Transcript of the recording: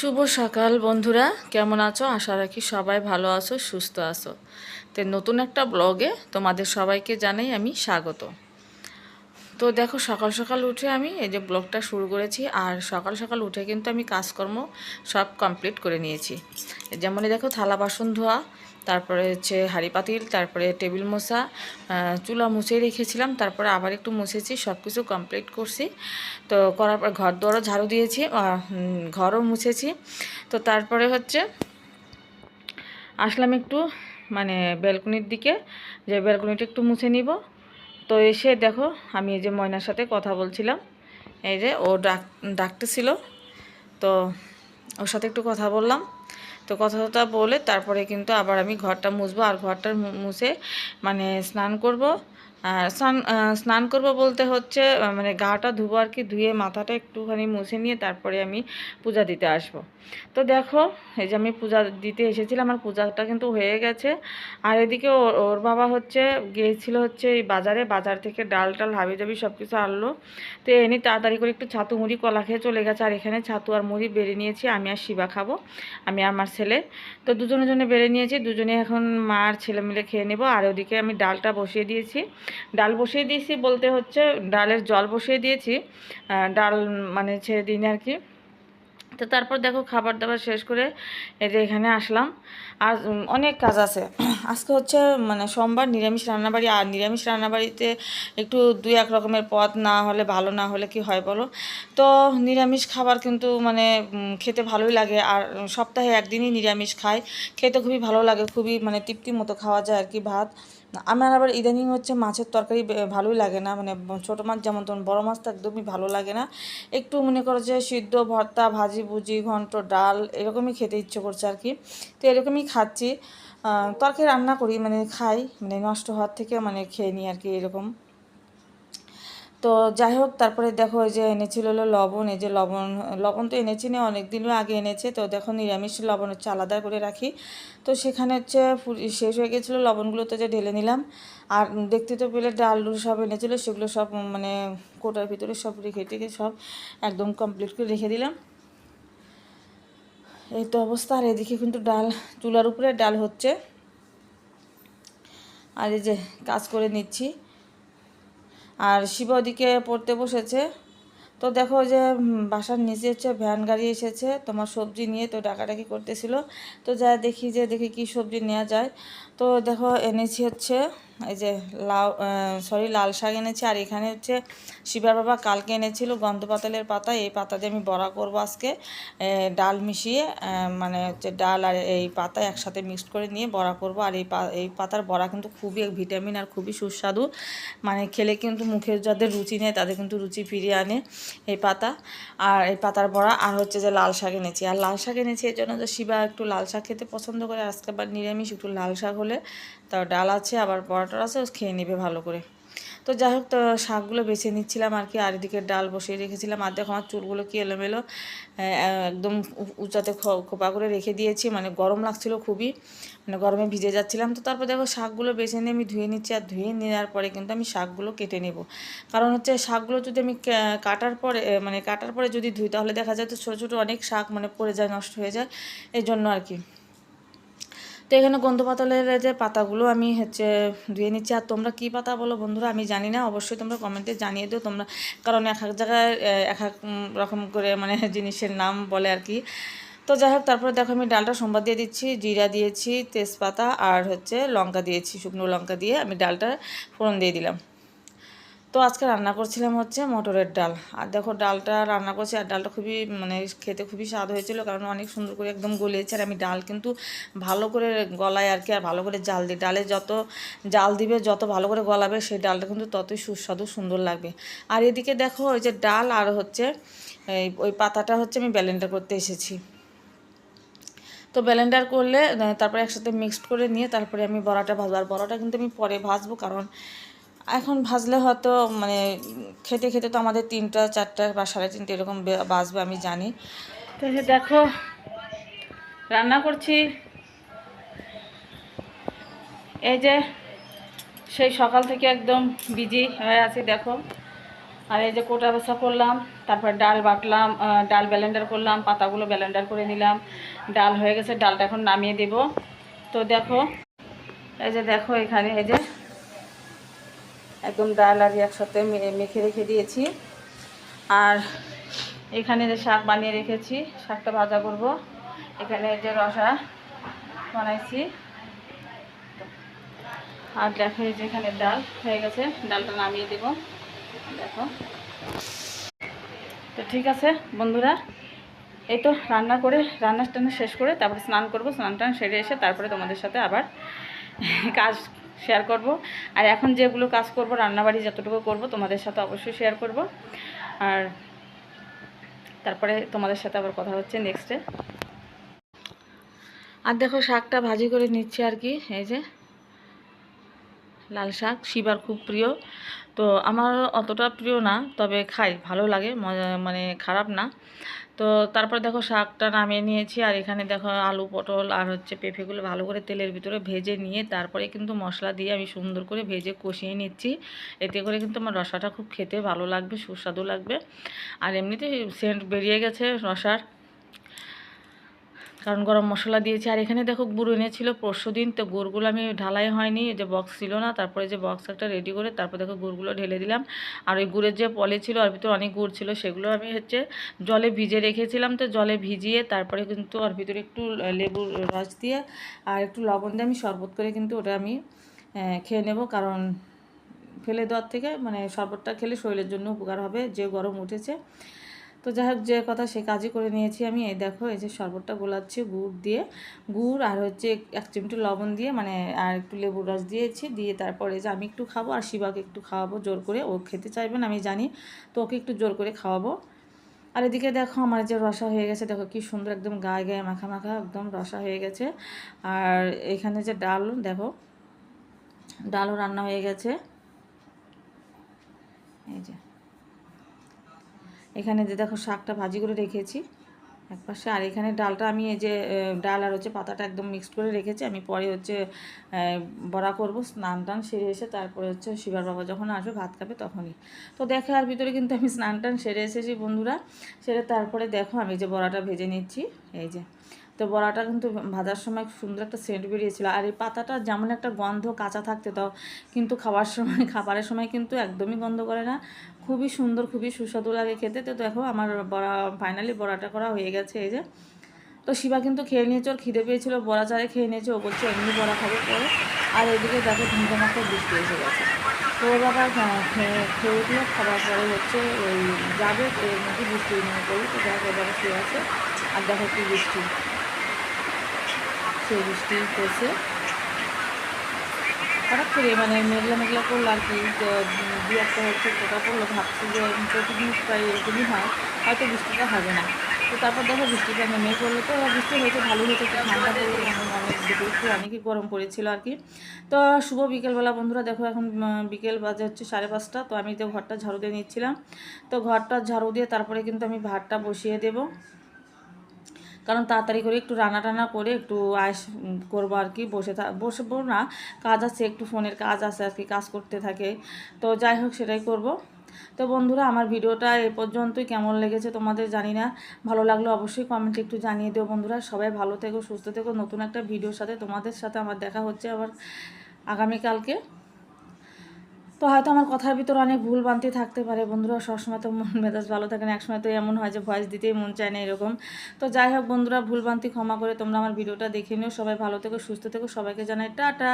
শুভ সকাল বন্ধুরা। কেমন আছো? আশা রাখি সবাই ভালো আছো, সুস্থ আছো। তো নতুন একটা ব্লগে তোমাদের সবাইকে জানাই আমি স্বাগত। তো দেখো, সকাল সকাল উঠে আমি এই যে ব্লগটা শুরু করেছি, আর সকাল সকাল উঠে কিন্তু আমি কাজকর্ম সব কমপ্লিট করে নিয়েছি। যেমন দেখো, থালা, বাসন ধোয়া তারপরে হচ্ছে হাঁড়ি পাতিল, তারপরে টেবিল মোছা চুলা মুছে রেখেছিলাম, তারপরে আবার একটু মুছেছি সব কিছু কমপ্লিট করছি। তো করার পর ঘর দরও ঝাড়ু দিয়েছি ঘরও মুছেছি। তো তারপরে হচ্ছে আসলাম একটু মানে ব্যালকনির দিকে, যে ব্যালকনিটা একটু মুছে নিব। তো এসে দেখো, আমি এই যে ময়নার সাথে কথা বলছিলাম, এই যে ও ডাক, ডাকতেছিল। তো ওর সাথে একটু কথা বললাম। তো কথা কথা বলে তারপরে কিন্তু আবার আমি ঘরটা মুছবো আর ঘরটা মুছে মানে স্নান করব। আর স্নান স্নান করব বলতে হচ্ছে মানে গাটা ধুবো আর কি, ধুয়ে মাথাটা একটুখানি মুছে নিয়ে তারপরে আমি পূজা দিতে আসব। তো দেখো, এই যে আমি পূজা দিতে এসেছিলাম আমার পূজাটা কিন্তু হয়ে গেছে। আর এদিকে ওর বাবা হচ্ছে, গিয়েছিল হচ্ছে এই বাজারে, বাজার থেকে ডাল টাল হাবি জাবি সব কিছু আনলো। তো এনে তাড়াতাড়ি করে একটু ছাতু মুড়ি, কলা খেয়ে চলে গেছে। আর এখানে ছাতু আর মুড়ি বেড়ে নিয়েছি, আমি আর শিবা খাব, আমি আমার ছেলে। তো দুজনের জন্য বেড়ে নিয়েছি, দুজনে এখন মা আর ছেলে মিলে খেয়ে নেব। আর ওদিকে আমি ডালটা বসিয়ে দিয়েছি। ডাল বসিয়ে দিয়েছি বলতে হচ্ছে, ডালের জল বসিয়ে দিয়েছি ডাল মানে ছেড়ে দিন আর কি। তো তারপর দেখো খাবার দাবার শেষ করে এই যে এখানে আসলাম। আর অনেক কাজ আছে। আজকে হচ্ছে মানে সোমবার নিরামিষ রান্নাবাড়ি, আর নিরামিষ রান্নাবাড়িতে একটু দুই এক রকমের পদ, না হলে ভালো, না হলে কি হয় বলো? তো নিরামিষ খাবার কিন্তু মানে খেতে ভালোই লাগে। আর সপ্তাহে একদিনই নিরামিষ খাই। খেতে খুবই ভালো লাগে, খুবই মানে তৃপ্তির মতো খাওয়া যায় আর কি ভাত। আমার আবার ইদানিং হচ্ছে মাছের তরকারি ভালোই লাগে না মানে ছোটো মাছ যেমন তেমন, বড়ো মাছ তো একদমই ভালো লাগে না। একটু মনে করো যে সিদ্ধ, ভর্তা, ভাজি ভুজি, ঘন্ট, ডাল এরকমই খেতে ইচ্ছে করছে আর কি। তো এরকমই খাচ্ছি। তরকারি রান্না করি মানে খাই মানে নষ্ট হওয়ার থেকে মানে খেয়ে নিই আর কি এরকম। তো যাই হোক, তারপরে দেখো এই যে এনেছিল হলো লবণ, এই যে লবণ লবণ তো এনেছি না অনেক দিনও আগে এনেছে। তো দেখো নিরামিষ লবণ হচ্ছে আলাদা করে রাখি। তো সেখানে হচ্ছে শেষ হয়ে গেছিল লবণগুলো তো যে ঢেলে নিলাম। আর দেখতে তো পেলে ডাল ডুল সব এনেছিলো, সেগুলো সব মানে কোটার ভিতরে সব রেখে টেখে সব একদম কমপ্লিট করে রেখে দিলাম। এই তো অবস্থা। আর এদিকে কিন্তু ডাল, চুলার উপরে ডাল হচ্ছে। আর এই যে কাজ করে নিচ্ছি। আর শিব ওদিকে পড়তে বসেছে। তো দেখো যে বাসার নিচে হচ্ছে ভ্যান গাড়ি এসেছে, তোমার সবজি নিয়ে তো ডাকাডাকি করতেছিল। তো যা দেখি যে, দেখি কি সবজি নেওয়া যায়। তো দেখো এনেছি হচ্ছে এই যে লাউ সরি লাল শাক এনেছি, আর এখানে হচ্ছে শিবার বাবা কালকে এনেছিল গন্ধ পাতালের পাতা। এই পাতা দিয়ে আমি বড়া করব আজকে। ডাল মিশিয়ে মানে হচ্ছে ডাল আর এই পাতা একসাথে মিক্সড করে নিয়ে বড়া করব। আর এই পা, এই পাতার বড়া কিন্তু খুবই ভিটামিন আর খুবই সুস্বাদু। মানে খেলে কিন্তু মুখের যাদের রুচি নেই, তাদের কিন্তু রুচি ফিরিয়ে আনে এই পাতা। আর এই পাতার বড়া, আর হচ্ছে যে লাল শাক এনেছি। আর লাল শাক এনেছি এর জন্য যে শিবা একটু লাল শাক খেতে পছন্দ করে আজকে আবার নিরামিষ একটু লাল শাক হলে তাও ডাল আছে, আবার বড়াটা আছে খেয়ে নেবে ভালো করে। তো যাই হোক, তো শাকগুলো বেছে নিচ্ছিলাম আর কি, আর এদিকে ডাল বসিয়ে রেখেছিলাম। আর দেখো আমার চুলগুলো কি এলোমেলো একদম উঁচাতে খোপা করে রেখে দিয়েছি। মানে গরম লাগছিল খুবই মানে গরমে ভিজে যাচ্ছিলাম। তো তারপর দেখো শাকগুলো বেছে নিয়ে আমি ধুয়ে নিচ্ছি, আর ধুয়ে নেওয়ার পরে কিন্তু আমি শাকগুলো কেটে নেব। কারণ হচ্ছে শাকগুলো যদি আমি কাটার পরে মানে কাটার পরে যদি ধুই, তাহলে দেখা যায় তো ছোটো ছোটো অনেক শাক মানে পড়ে যায়, নষ্ট হয়ে যায়। এই জন্য আর কি। তো এখানে গন্ধ পাতালের যে পাতাগুলো আমি হচ্ছে ধুয়ে নিচ্ছি। আর তোমরা কী পাতা বলো বন্ধুরা? আমি জানি না, অবশ্যই তোমরা কমেন্টে জানিয়ে দিও তোমরা। কারণ এক এক জায়গায় এক এক রকম করে মানে জিনিসের নাম বলে আর কি। তো যাই হোক, তারপরে দেখো আমি ডালটা সোমবার দিয়ে দিচ্ছি, জিরা দিয়েছি, তেজপাতা আর হচ্ছে লঙ্কা দিয়েছি, শুকনো লঙ্কা দিয়ে আমি ডালটা ফোড়ন দিয়ে দিলাম। তো আজকে রান্না করছিলাম হচ্ছে মটরের ডাল। আর দেখো, ডালটা রান্না করছি আর ডালটা খুবই মানে খেতে খুবই স্বাদ হয়েছিল কারণ অনেক সুন্দর করে একদম গলিয়েছে আর আমি ডাল কিন্তু ভালো করে গলায় আর কি, আর ভালো করে জাল দিই। ডালে যত জাল দিবে, যত ভালো করে গলাবে, সেই ডালটা কিন্তু ততই সুস্বাদু, সুন্দর লাগবে। আর এদিকে দেখো, ওই যে ডাল আর হচ্ছে ওই পাতাটা হচ্ছে আমি ব্যালেন্ডার করতে এসেছি। তো ব্লেন্ডার করলে, তারপরে একসাথে মিক্সড করে নিয়ে তারপরে আমি বড়াটা ভাজবো। আর বড়াটা কিন্তু আমি পরে ভাজবো কারণ এখন ভাজলে হয়তো মানে খেতে খেতে তো আমাদের তিনটা, চারটা বা সাড়ে তিনটে এরকম বাজবে, আমি জানি। তো দেখো, রান্না করছি। এই যে, সেই সকাল থেকে একদম বিজি হয়ে আছি, দেখো। আর এই যে কোটা বেসা করলাম, তারপর ডাল বাটলাম ডাল ব্যালেন্ডার করলাম, পাতাগুলো ব্যালেন্ডার করে নিলাম। ডাল হয়ে গেছে, ডালটা এখন নামিয়ে দেব। তো দেখো, এই যে দেখো এখানে, এই যে একদম ডাল আর একসাথে মেখে রেখে দিয়েছি। আর এখানে যে শাক বানিয়ে রেখেছি, শাকটা ভাজা করব। এখানে যে রসা বানাইছি। আর দেখো এই যে এখানে ডাল হয়ে গেছে। ডালটা নামিয়ে দেব। দেখো। তো ঠিক আছে, বন্ধুরা। এই তো রান্না করে, রান্না টান্না শেষ করে তারপরে স্নান করব। স্নান টান সেরে এসে তারপরে তোমাদের সাথে আবার কাজ শেয়ার করব। আর এখন যেগুলো কাজ করব, রান্নাবাড়ি যতটুকু করব, তোমাদের সাথে অবশ্যই শেয়ার করব। আর তারপরে তোমাদের সাথে আবার কথা হচ্ছে নেক্সটে আর দেখো শাকটা ভাজি করে নিচ্ছে আর কি, এই যে। লাল শাক, শিবার খুব প্রিয়। তো আমার অতটা প্রিয় না, তবে খাই, ভালো লাগে মানে খারাপ না। তো তারপরে দেখো শাকটা নামিয়ে নিয়েছি, আর এখানে দেখো আলু, পটল, আর হচ্ছে পেঁপেগুলো ভালো করে তেলের ভিতরে ভেজে নিয়ে তারপরে কিন্তু মশলা দিয়ে আমি সুন্দর করে ভেজে কষিয়ে নিচ্ছি। এতে করে কিন্তু আমার রসাটা খুব খেতে ভালো লাগবে, সুস্বাদু লাগবে। আর এমনিতে সেন্ট বেরিয়ে গেছে রসার। কারণ গরম মশলা দিয়েছি। আর এখানে দেখো গুড় এনেছিল পরশু দিন তো গুড়গুলো আমি ঢালাই হয়নি। যে বক্স ছিল না, তারপরে যে বক্স একটা রেডি করে তারপর দেখো গুড়গুলো ঢেলে দিলাম। আর ওই গুড়ের যে পলে ছিল, ওর ভিতরে অনেক গুড় ছিল, সেগুলো আমি হচ্ছে জলে ভিজে রেখেছিলাম। তো জলে ভিজিয়ে তারপরে কিন্তু ওর ভিতরে একটু লেবুর রস দিয়ে আর একটু লবণ দিয়ে আমি শরবত করে কিন্তু ওটা আমি খেয়ে নেব। কারণ ফেলে দেওয়ার থেকে মানে শরবতটা খেলে শরীরের জন্য উপকার হবে, যে গরম উঠেছে। তো যাই হোক, যে কথা সে কাজই করে নিয়েছি আমি। এই দেখো, এই যে শরবতটা গোলাচ্ছি, গুড় দিয়ে। গুড় আর হচ্ছে এক চিমটি লবণ দিয়ে মানে আর একটু লেবুর রস দিয়েছি। দিয়ে তারপরে যে আমি একটু খাব আর শিবাকে একটু খাওয়াবো জোর করে। ও খেতে চাইবেন আমি জানি। তো ওকে একটু জোর করে খাওয়াবো। আর এদিকে দেখো, আমার যে রসা হয়ে গেছে, দেখো কি সুন্দর একদম গায়ে গায়ে মাখা মাখা একদম রসা হয়ে গেছে। আর এখানে যে ডাল, দেখো, ডালও রান্না হয়ে গেছে। এই যে। এখানে যে দেখো শাকটা ভাজি করে রেখেছি এক পাশে। আর এখানে ডালটা আমি এই যে ডাল আর হচ্ছে পাতাটা একদম মিক্সড করে রেখেছি। আমি পরে হচ্ছে বড়া করব, স্নান টান সেরে এসে তারপরে হচ্ছে শিবার বাবা যখন আসবে, ভাত খাবে তখনই। তো দেখে আর ভিতরে কিন্তু আমি স্নান টান সেরে এসেছি বন্ধুরা। সেরে তারপরে দেখো আমি যে বড়াটা ভেজে নিচ্ছি, এই যে। তো বড়াটা কিন্তু ভাজার সময় সুন্দর একটা সেন্ট বেরিয়েছিল। আর এই পাতাটা যেমন একটা গন্ধ কাঁচা থাকতে তো কিন্তু খাওয়ার সময়, খাবারের সময় কিন্তু একদমই গন্ধ করে না। খুবই সুন্দর, খুবই সুস্বাদু লাগে খেতে। তো দেখো আমার বড়া ফাইনালি বড়াটা করা হয়ে গেছে এই যে। তো শিবা কিন্তু খেয়ে নিয়েছে, ওর খিদে পেয়েছিল, বড়া চারে খেয়ে নিয়েছে, ও বলছে এমনি বড়া খাবে পরে। আর এদিকে দেখো ধুমধে মাত্র বৃষ্টি এসে গেছে। তো ওর বাবা খেয়ে খেয়ে উঠল, খাবার পরে হচ্ছে ওই যাবে, এর মধ্যে বৃষ্টি নিয়ে পড়ি তো দেখো বাবা শুয়ে আছে। আর দেখো কি বৃষ্টি। সেই বৃষ্টি পড়ছে। হঠাৎ করে মানে মেঘলা মেঘলা করল আর কি দু একটা হচ্ছে ফোটা পড়ল। ভাবছি যে প্রতিদিন প্রায় এরকমই হয়, হয়তো বৃষ্টিটা হবে না। তো তারপর দেখো বৃষ্টিটা নেমে পড়ল। তো বৃষ্টি হয়েছে ভালো হয়েছে, একটু ঠান্ডা পড়ল অনেক দিকে অনেকই গরম পড়েছিল আর কি। তো শুভ বিকেলবেলা বন্ধুরা, দেখো এখন বিকেল বাজে হচ্ছে সাড়ে পাঁচটা, তো আমি তো ঘরটা ঝাড়ু দিয়ে নিচ্ছিলাম। তো ঘরটা ঝাড়ু দিয়ে তারপরে কিন্তু আমি ভাতটা বসিয়ে দেবো। কারণ তাড়াতাড়ি করে একটু রান্না টানা করে একটু আয়স করব আর কি, বসে বসবো না, কাজ আছে, একটু ফোনের কাজ আছে আর কি, কাজ করতে থাকে। তো যাই হোক, সেটাই করব। তো বন্ধুরা, আমার ভিডিওটা এ পর্যন্তই। কেমন লেগেছে তোমাদের জানি না। ভালো লাগল অবশ্যই কমেন্টে একটু জানিয়ে দিও বন্ধুরা। সবাই ভালো থেকো, সুস্থ থেকো। নতুন একটা ভিডিওর সাথে তোমাদের সাথে আমার দেখা হচ্ছে আবার আগামীকালকে। তো হয়তো আমার কথার ভিতরে অনেক ভুল বানতে থাকতে পারে, বন্ধুরা। সবসময় তো মন, মেজাজ ভালো থাকে না, একসময় তো এমন হয় যে ভয়েস দিতেই মন চায় না এরকম। তো যাই হোক, বন্ধুরা, ভুল বান্তি ক্ষমা করে তোমরা আমার ভিডিওটা দেখে নিও। সবাই ভালো থেকো, সুস্থ থেকো। সবাইকে জানাই টাটা।